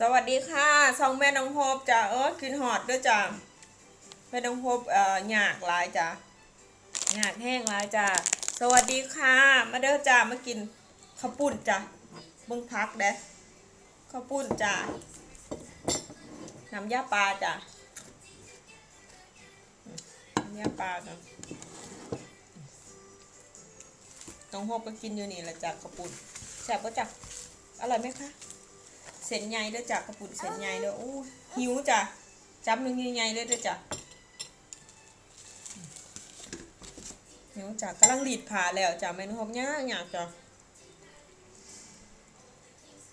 สวัสดีค่ะซองแม่น้องโฮบจ้ะเออกินหอดด้วยจ้ะแม่น้องโฮบเอ่อหยากหลายจ้ะหยากแห้งหลายจ้ะสวัสดีค่ะ มาเด้อจ้ะมากินข้าวปุ้นจ้ะเบิ่งพักเด้ข้าวปุ้นจ้ะน้ำยาปลาจ้ะน้ำยาปลาจ้ะน้องโฮบก็กินอยู่นี่แหละจ้ะข้าวปุ้นแซ่บปะจ้ะอร่อยไหมคะ เส้นใหญ่เด้อจ้ะกระปุกเส้นใหญ่เด้ออู้หิวจ้ะจับหนึ่งใหญ่ๆเลยเด้อจ้ะหิวจ้ะกำลังรีดผ้าแล้วจ้ะแม่นุ่มยากยากจ้ะ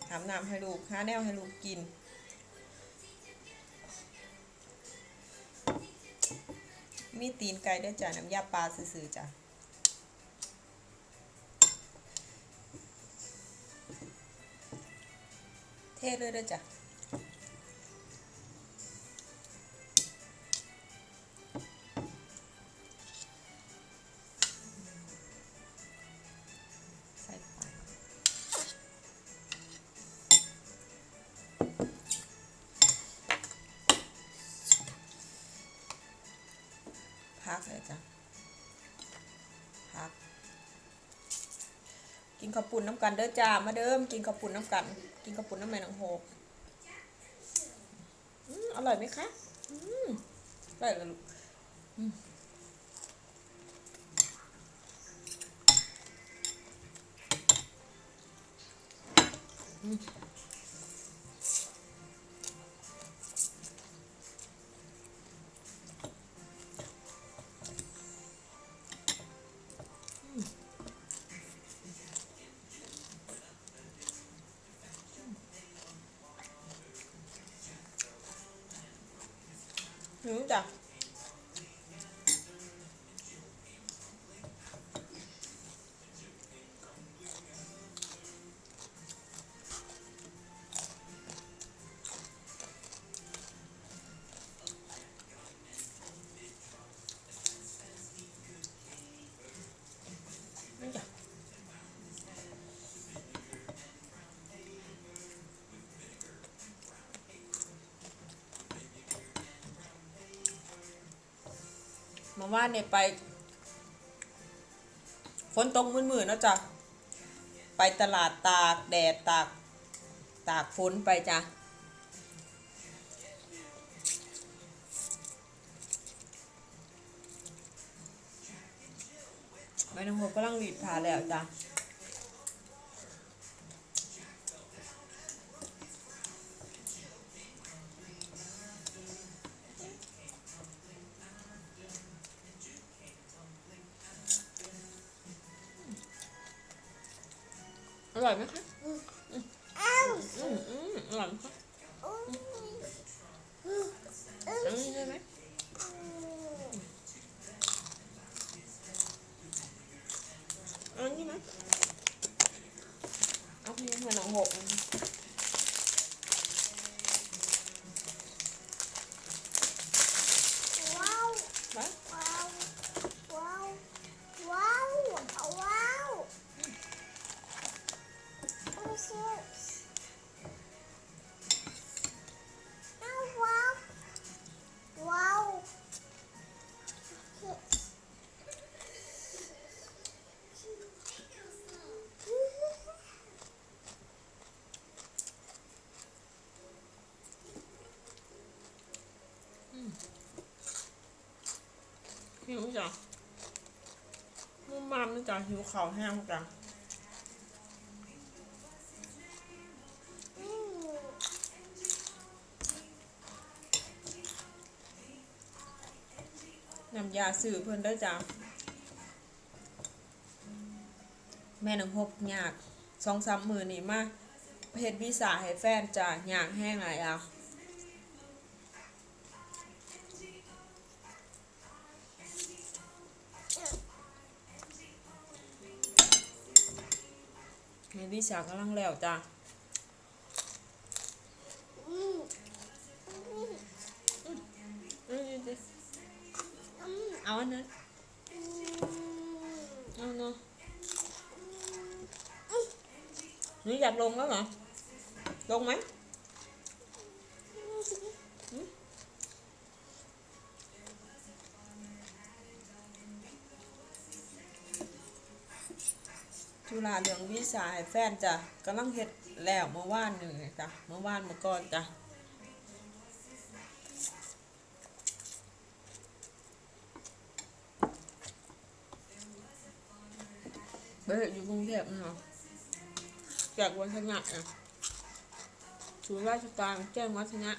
ถามน้ำให้ลูกหาแนวให้ลูกกินมีตีนไก่เด้อจ้ะน้ำยาปลาซื่อๆจ้ะ เทเลยเด้อจ้ะใส่ไปพักเลยจ้ะพัก กินข้าวปุ่นน้ำกันเด้อจ้า มาเดิมกินข้าวปุ่นน้ำกัน กินกระปุกน้ำมันางโฮกอืมอร่อยไหมคะอืมอร่อยเลยลูกอืม อืมหิ มาว่าเนี่ยไปฝนตกมืดๆเนาะจ้ะไปตลาดตากแดดตากตากฝนไปจ้ะใบหน้องโฮกำลังรีดผ่าแล้วจ้ะ ร่อยไหมคะอืมอืมอืมอร่อยไหม หิวจ้ะมุ่มมามนี่จ้ะหิวข่าวแห้งจ้ะน้ำยาสื่อเพิ่นได้จ้ะแม่นังหกยากสองสามมือนี่มาเฮ็ดวีซ่าให้แฟนจ้ะยากแห้งหลายอะ วิชากำลังแล้วจ้ะเอาอันนั้นเอาเนาะหนูอยากลงแล้วเหรอลงไหม ธุระเรื่องวีซ่าให้แฟนจ้ะกำลังเฮ็ดแล้วเมื่อวานหนี่งจ้ะเมื่อวานเมื่อก่อนจ้ะเบ้อยู่กรุงเทพเนาะจากวัฒนะอะศูนย์ราชการแจ้งวัฒนะ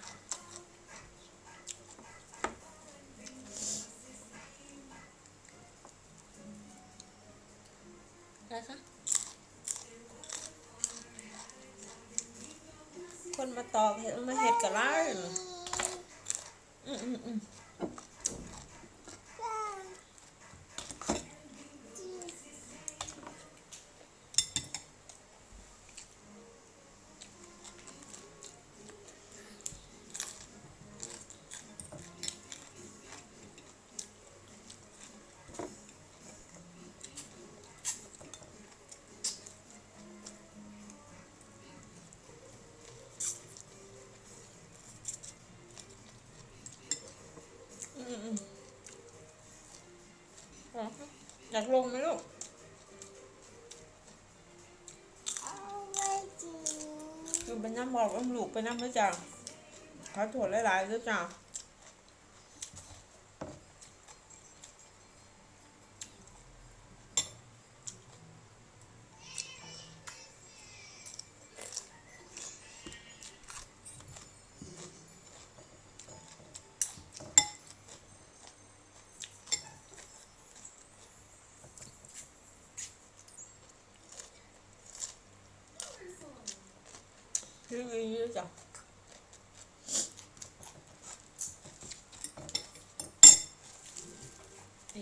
อืมอืมอ๋ออยากลงไหมลูกเอาไว้จริงคือเป็นน้ำบอกว่าลูกเป็นน้ำด้วยจ้ะเขาถั่วหลายๆด้วยจ้ะ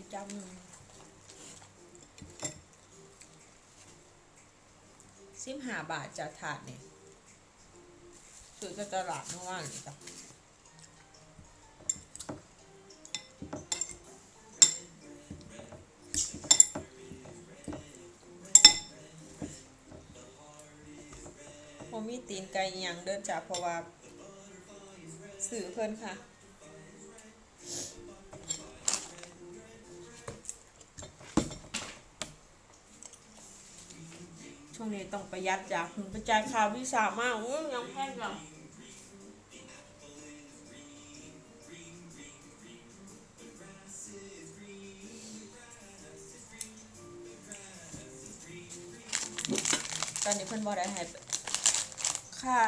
อีกจำหนึ่งสิบห้าบาทจะถาดเนี่ยซื้อจากตลาดเมื่อวานจ้ะผมมีตีนไก่อิหยังเดินจ้ะเพราะว่าสื่อเพิ่นค่ะ ช่วงนี้ต้องประหยัดจ้ะถึงไปจ่ายค่าวิสามากอุ้ยยังแพงจ้ะตอนนี้เพิ่อนบ่ได้ให้ค่า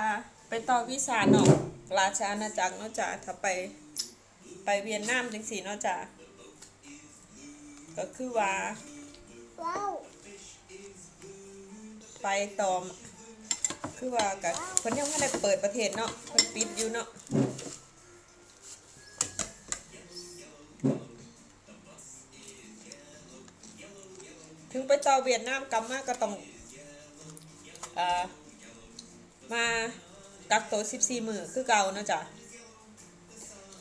ไปต่อวีซ่าเนาะราชอาณาจักรเนาะจ้ะถ้าไปไปเวียดนามจังซี่เนาะจ้ะก็คือว่า ไปตอมคือว่ากับเพิ่นยังไม่ได้เปิดประเทศเนาะเพิ่นปิดอยู่เนาะถึงไปต่อเวียดนามกลับมาก็ต้องอ่อมากักตัว14 มือคือเก่าเนาะจ้ะ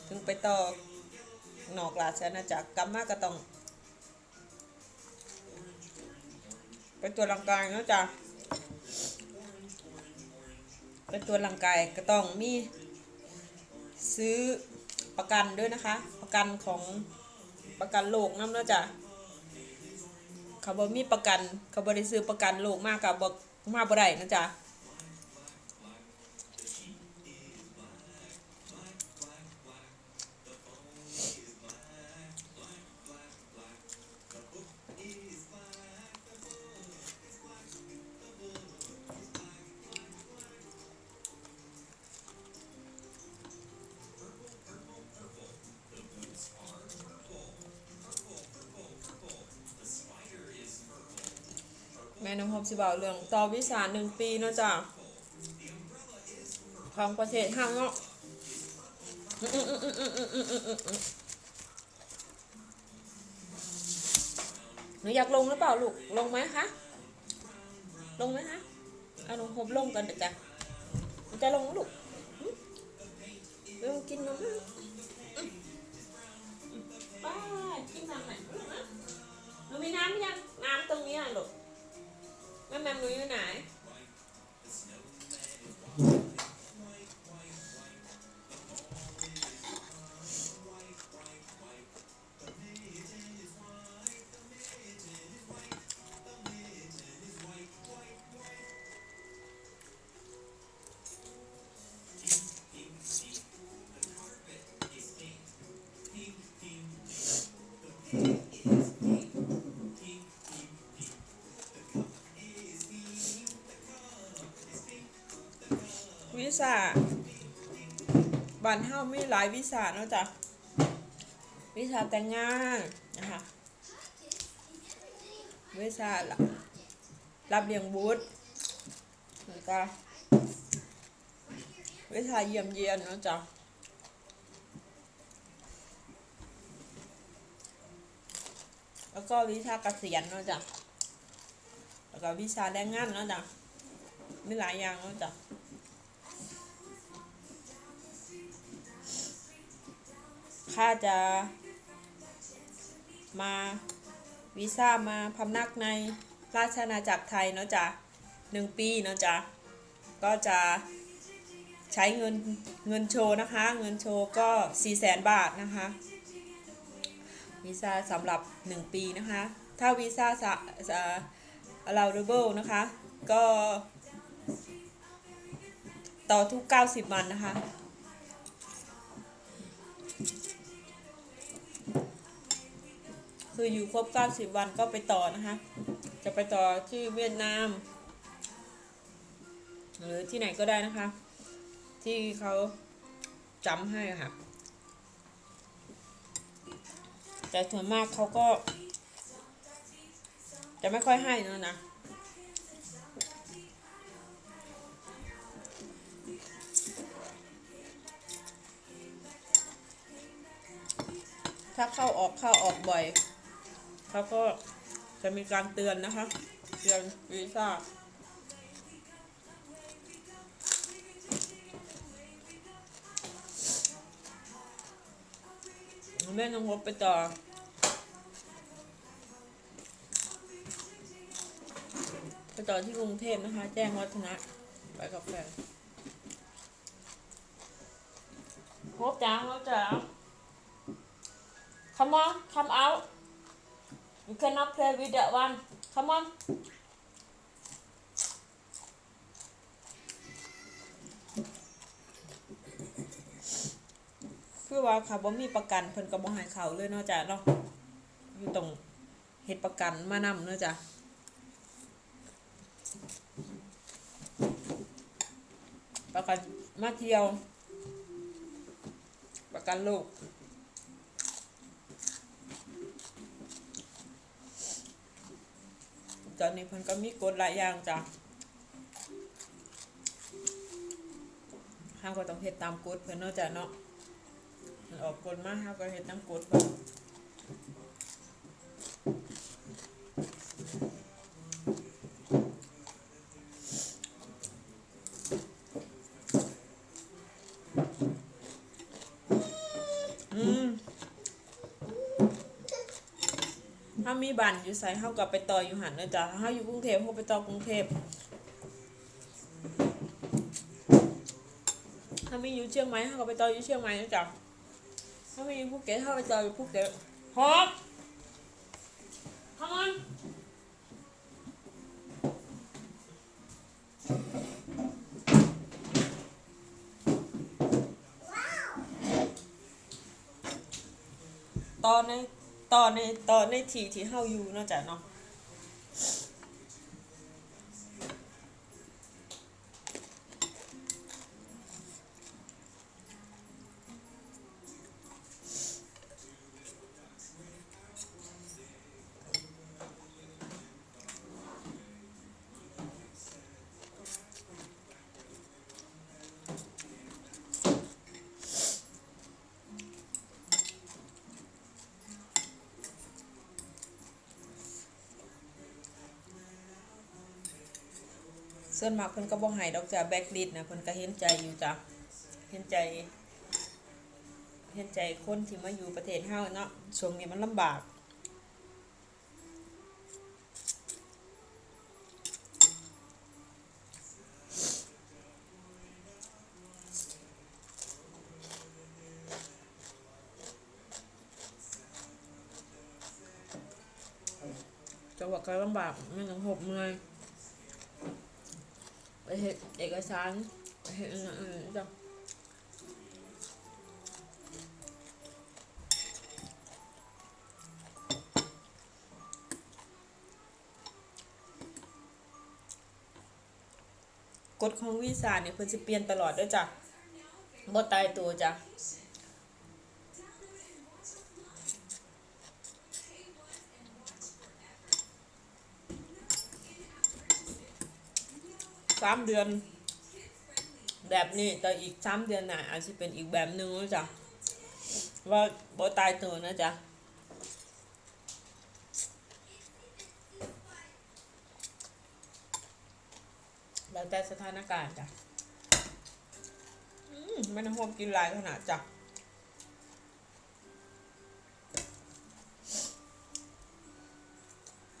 ถึงไปต่อนอกราชอาณาจักรกลับมาก็ต้องไปตรวร่างกายเนาะจ้ะ เป็นตัวจร่างกายก็ต้องมีซื้อประกันด้วยนะคะ ประกันของประกันโรคน้ำเนาะจ้ะเขาบอกมีประกันเขาบริซื้อประกันโรคมากกับบอกมาบ่ได้นะจ๊ะิบ่าวเรื่องต่อวิชาหนึ่งปีเนาะจ้ะของประเทศห้างเนาะหนูอยากลงหรือเปล่าลูก ลงไหมคะ ลงไหมคะ เอาลงหบลงกันเดี๋ยวจ้ะจะลงลูกลงกินนมป้ากินน้ำไหนหนูมีน้ำยัง น้ำตรงนี้อะลูก แม่แมมหนูอยู่ไหน วีซ่าบ้านเฮามีหลายวีซ่าเนาะจ้ะวีซ่าแต่งงานนะคะวีซ่ารับรับเลี้ยงบุตรแล้วก็วีซ่าเยี่ยมเยียนเนาะจ้ะแล้วก็วีซ่าเกษียณเนาะจ้ะแล้วก็วีซ่าแรงงานเนาะจ้ะมีหลายอย่างเนาะจ้ะ ข้าจะมาวีซ่ามาพำนักในราชอาณาจักรไทยเนาะจ้ะหนึ่งปีเนาะจ้ะก็จะใช้เงินเงินโชว์นะคะ เงินโชว์ก็4 0 0แสนบาทนะคะวีซ่าสำหรับ 1 ปีนะคะ ถ้าวีซ่าสะสะ allowable นะคะ ก็ ต่อทุก 90 วันนะคะ คืออยู่ครบ 90 วันก็ไปต่อนะคะ จะไปต่อที่เวียดนาม หรือที่ไหนก็ได้นะคะ ที่เขาจำให้ค่ะ แต่ส่วนมากเขาก็ จะไม่ค่อยให้นอะนะถ้าเข้าออกเข้าออกบ่อย เขาก็จะมีการเตือนนะคะ เตือนวีซ่าแม่น้องพบไปต่อไปต่อที่กรุงเทพนะคะ แจ้งวัฒนะ ไปกับแฟนพบจ้าพบจ้า Come on, come out. You cannot play with that one. Come on. คือว่าค่ะบ่มีประกันเพิ่นก็บ่ให้เขาเลยเนาะจ้ะเนาะอยู่ตรงเฮ็ดประกันมานำเนาะจ้ะประกันมาเที่ยว ประกันโรค ตอนนี้เพิ่นก็มีกฎหลายอย่างจ้ะห้าก็ต้องเฮ็ดตามกฎเพิ่นเนาะจ้ะเนาะออกกฎมาห้าก็เฮ็ดตามกฎเพิ่นอืม ถ้ามีบันอยู่ใส่เฮากับไปต่ออยู่หันเนะจ้ะถ้าอยู่กรุงเทพเฮาไปต่อกรุงเทพถ้ามีอยู่เชียงใหม่เฮาก็ไปต่ออยู่เชียงใหม่นะจ้ะถ้ามีอยู่ภูเก็ตเฮาไปต่ออยู่ภูเก็ตฮอป Come on ตอนใน ตอนในตอนในที่ที่เฮาอยู่เนาะจ้ะเนาะ ส่วนมากเพิ่นก็บ่ให้ดอกจ้ะแบ็คลิสนะเพิ่นก็เห็นใจอยู่จ้ะเห็นใจ เห็นใจคนที่มาอยู่ประเทศเฮาเนาะช่วงนี้มันลำบากจังหวะก็ลำบากไม่ต้องหบเมื่อย เห็นเอกสารเห็นอืมจ้ะกฎของวีซ่าเนี่ยเพิ่นสิเปลี่ยนตลอดด้วยจ้ะบ่ตายตัวจ้ะ สามเดือน แบบนี้แต่อีกสามเดือนหน่ะอาจจะเป็นอีกแบบหนึ่งแล้วจ้ะว่าบ่ตายตัวนะจ๊ะแล้วแต่สถานการณ์จ้ะอืมไม่ต้องห่วงกินหลายขนาดจ้ะ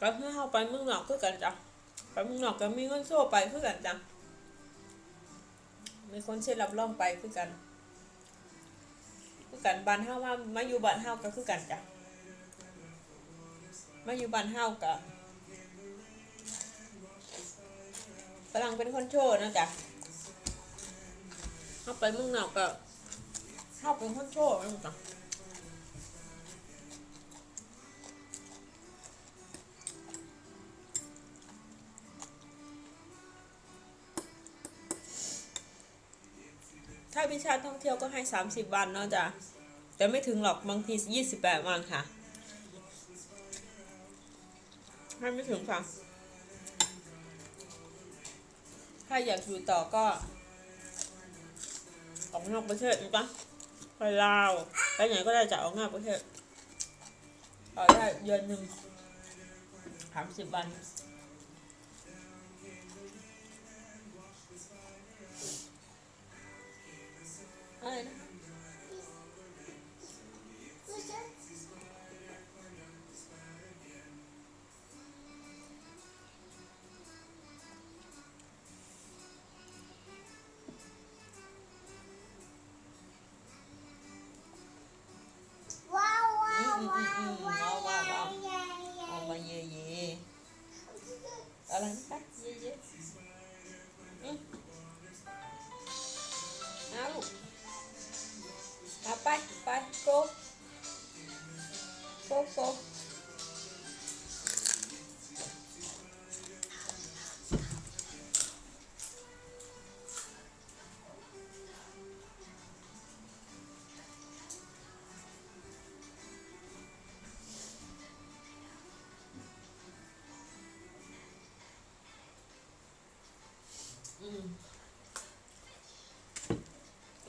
ก็คือเฮาไปเมืองนอกคือกันจ้ะ ไปเมืองนอกก็มีเงินโซ่ไปคือกันจ้ะมีคนเช็ดรับรองไปคือกัน คือกันบ้านเฮามามาอยู่บ้านเฮาก็คือกันจ้ะมาอยู่บ้านเฮาก็ฝรั่งเป็นคนโชว์นะจ๊ะเข้าไปเมึงนอกก็เข้าเป็นคนโชว์นะจ๊ะาวิชาท่องเที่ยวก็ให้ 30 วันเนาะจ๊ะแต่ไม่ถึงหรอกบางที28 วันค่ะให้ไม่ถึงค่ะ ถ้าอยากอยู่ต่อก็ ออกนอกประเทศนะจ๊ะไปลาวไปไหนก็ได้จะออกนอกประเทศต่อได้เดือนหนึ่งสามสิบวัน อ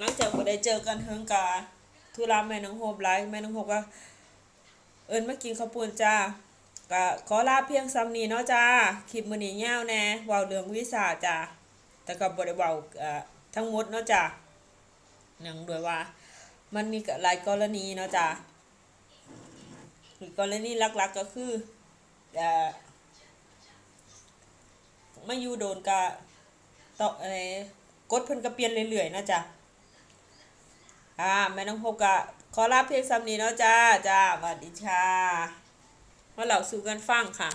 ลังจากบ่ได้เจอกันเฮิงกาธุระแม่น้องโฮบไลฟ์แม่น้องโฮบก็เอิ้นมากินข้าวปุ้นจ้าก็ขอลาเพียงซ้ำนี้เนาะจ้าคลิปมื้อนี้ยาวแน่เว้าเรื่องวีซ่าจ้าแต่ก็บ่ได้เว้าเอ่อทั้งหมดเนาะจ้าเนื่องด้วยว่า มันมีหลายกรณีเนาะจ้าอีกกรณีหลักๆก็คือเอ่อมาอยู่โดนกะต่ออะไรกดเพิ่นก็เปลี่ยนเรื่อยๆนะจ๊ะ อ่าแม่น้องพบกะขอลาเพียงซ้ำนี้เนาะจ้าจ้าสวัสดีค่ะมาเหล่าสู่กันฟังค่ะ